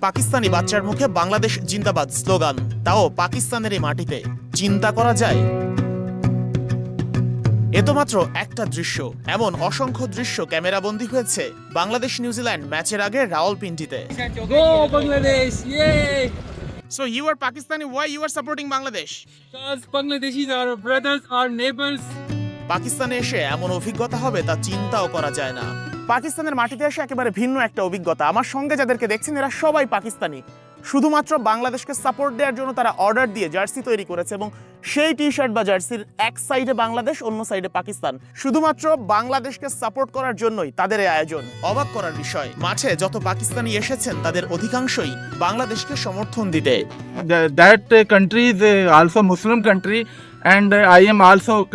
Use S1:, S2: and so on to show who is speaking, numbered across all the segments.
S1: পাকিস্তানি বাচ্চার মুখে বাংলাদেশ জিন্দাবাদ স্লোগান তাও পাকিস্তানের এই মাটিতে। চিন্তা করা যায়? এ তো মাত্র একটা দৃশ্য এমন অসংখ্য দৃশ্য ক্যামেরাবন্দী হয়েছে বাংলাদেশ নিউজিল্যান্ড ম্যাচের আগে রাওয়ালপিন্ডিতে।
S2: Go Bangladesh! Yay!
S1: So you are Pakistani why you are supporting Bangladesh
S2: Because Bangladeshis are our brothers, our neighbors.
S1: পাকিস্তানে এসে এমন অভিজ্ঞতা হবে তা চিন্তাও করা যায় না। পাকিস্তানের মাটিতে এসে একেবারে ভিন্ন একটা অভিজ্ঞতা। আমার সঙ্গে যাদেরকে দেখছেন এরা সবাই পাকিস্তানি। শুধুমাত্র বাংলাদেশকে সাপোর্ট দেওয়ার জন্য তারা অর্ডার দিয়ে জার্সি তৈরি করেছে এবং সেই টি শার্ট বা জার্সির এক সাইডে বাংলাদেশ অন্য সাইডে পাকিস্তান। শুধুমাত্র বাংলাদেশকে সাপোর্ট করার জন্যই তাদের আয়োজন অবাক করার বিষয়। মাঠে যত পাকিস্তানি এসেছেন তাদের অধিকাংশই বাংলাদেশকে সমর্থন দিতে।
S3: That country uh, also Muslim country. and uh, I am also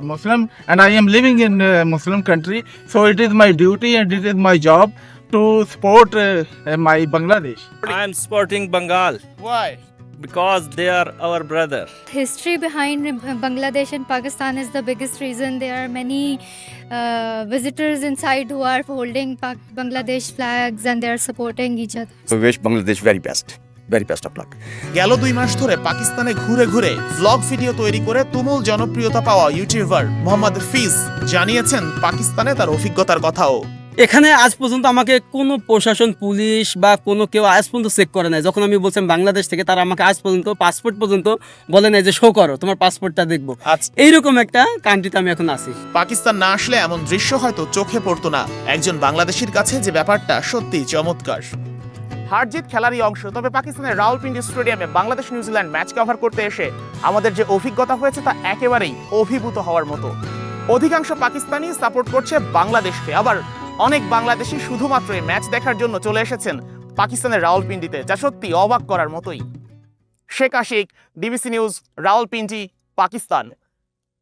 S3: Muslim and I am living in a Muslim country. So it is my duty and it is my job to support uh, my Bangladesh.
S4: I am supporting Bengal.
S1: Why?
S4: because they are our brother.
S5: History behind Bangladesh and Pakistan is the biggest reason. There are many uh, visitors inside who are holding Bangladesh flags and they are supporting each other.
S6: So we wish Bangladesh very best. Very best of luck.
S1: গেল দুই মাস ধরে পাকিস্তানে ঘুরে ঘুরে vlog video তৈরি করে তুমুল জনপ্রিয়তা পাওয়া ইউটিউবার মোহাম্মদ ফিজ জানিয়েছেন পাকিস্তানে তার অভিজ্ঞতার কথাও।
S7: এখানে আজ পর্যন্ত আমাকে কোনো প্রশাসন পুলিশ বা কোনো কেউ আজ পর্যন্ত চেক করে নাই। যখন আমি বলছিলাম বাংলাদেশ থেকে তারা আমাকে আজ পর্যন্ত পাসপোর্ট পর্যন্ত বলে নাই যে শো করো তোমার পাসপোর্টটা দেখব।
S1: আচ্ছা।
S7: এইরকম একটা কান্ট্রিতে আমি এখন আছি।
S1: পাকিস্তান না আসলে এমন দৃশ্য হয়তো চোখে পড়তো না। একজন বাংলাদেশির কাছে যে ব্যাপারটা সত্যি চমৎকার। হারজিত খেলারই অংশ। তবে পাকিস্তানের রাওয়ালপিন্ডি স্টেডিয়ামে বাংলাদেশ নিউজিল্যান্ড ম্যাচ কভার করতে এসে আমাদের যে অভিজ্ঞতা হয়েছে তা একেবারেই অভিভূত হওয়ার মতো। অধিকাংশ পাকিস্তানি সাপোর্ট করছে বাংলাদেশকে। আবার অনেক বাংলাদেশি শুধুমাত্র এই ম্যাচ দেখার জন্য চলে এসেছেন পাকিস্তানের রাওয়ালপিন্ডিতে, যা সত্যি অবাক করার মতোই। Sheikh Ashiq, DBC news, Rawalpindi, Pakistan.